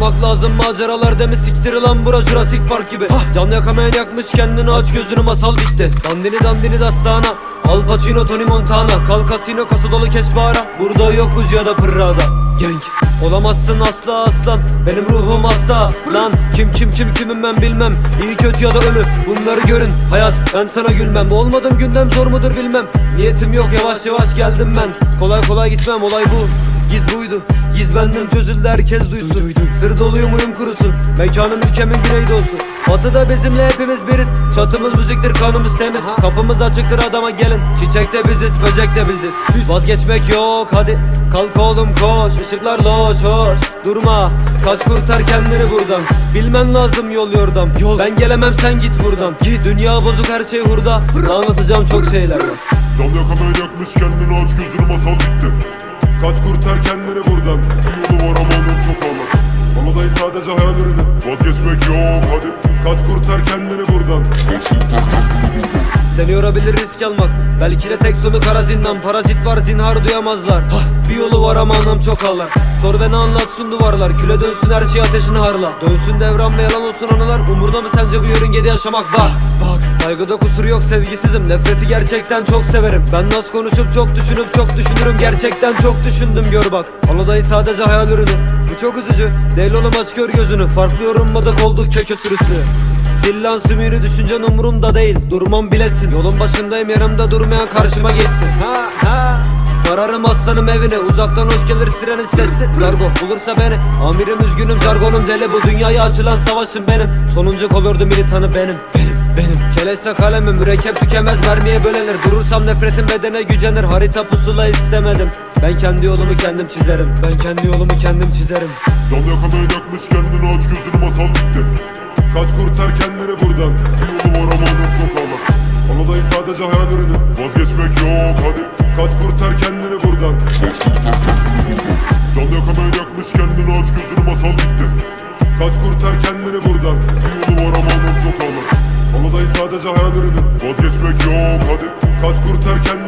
Yaşamak lazım maceralar demi siktir lan bura Jurassic Park gibi. Can yakamayan yakmış kendini aç gözünü masal bitti. Dandini dandini dastana Al Pacino Tony Montana. Kal kasino kasa dolu keş bağıra. Burada yok ucu ya da pırrada Genk. Olamazsın asla aslan Benim ruhum asla. Lan kim kim kim kimim ben bilmem. İyi kötü ya da ölü Bunları görün. Hayat ben sana gülmem. Olmadım gündem zor mudur bilmem. Niyetim yok yavaş yavaş geldim ben. Kolay kolay gitmem olay bu. Giz buydu Giz benden çözüldü herkes duysun. Sır doluyum uyum kurusun. Mekanım ülkemin güneydoğusu. Batıda bizimle hepimiz biriz. Çatımız müziktir kanımız temiz. Kapımız açıktır adama gelin. Çiçek de biziz böcek de biziz. Vazgeçmek yok hadi. Kalk oğlum koş. Işıklar loş hoş. Durma. Kaç kurtar kendini buradan. Bilmen lazım yol yordam. Yol. Ben gelemem sen git buradan. Git. Dünya bozuk her şey hurda. Anlatacağım çok şeyler. Var Dal yakamayan yakmış kendini aç gözünü masal bitti Kaç kurtar kendini sadece hayallerini Vazgeçmek yok hadi. Kaç kurtar kendini buradan. Seni yorabilir risk almak. Belki de tek sonu kara zindan. Parazit var zinhar duyamazlar. Hah, Bir yolu var ama anam çok ağlar. Sor beni anlatsın duvarlar. Küle dönsün her şey ateşini harla Dönsün devran ve yalan olsun anılar. Umurda mı sence bu yörüngede yaşamak? Bak Bak Saygıda kusur yok sevgisizim. Nefreti gerçekten çok severim. Ben nasıl konuşup çok düşünüp çok düşünürüm. Gerçekten çok düşündüm gör bak. Anadayı sadece hayal ürünü. Bu çok üzücü. Değil oğlum aç gör gözünü. Farklı yorumladık olduk kökü sürüsü. Sillan sümüğünü düşüncen umurumda değil. Durmam bilesin. Yolun başındayım yanımda durmayan karşıma geçsin. Ha ha. Kararım aslanım evine. Uzaktan hoş gelir sirenin sesi. Zargo bulursa beni. Amirim üzgünüm jargonum deli. Bu dünyaya açılan savaşım benim. Sonuncuk olurdu militanı benim. Benim benim. Keleşse kalemim mürekkep tükenmez mermiye bölenir. Durursam nefretim bedene gücenir. Harita pusula istemedim. Ben kendi yolumu kendim çizerim. Ben kendi yolumu kendim çizerim. Dal yakamayan yakmış kendini aç gözünü masal bitti Kaç kurtar kendini buradan? Bir yolu var ama onun çok ağlar Bana dayı sadece hayallerini Vazgeçmek yok hadi. Kaç kurtar kendini buradan? Dal yakamayan yakmış kendini aç gözünü masal bitti Kaç kurtar Sadece hayallerini Vazgeçmek yok. Hadi Kaç kendini buradan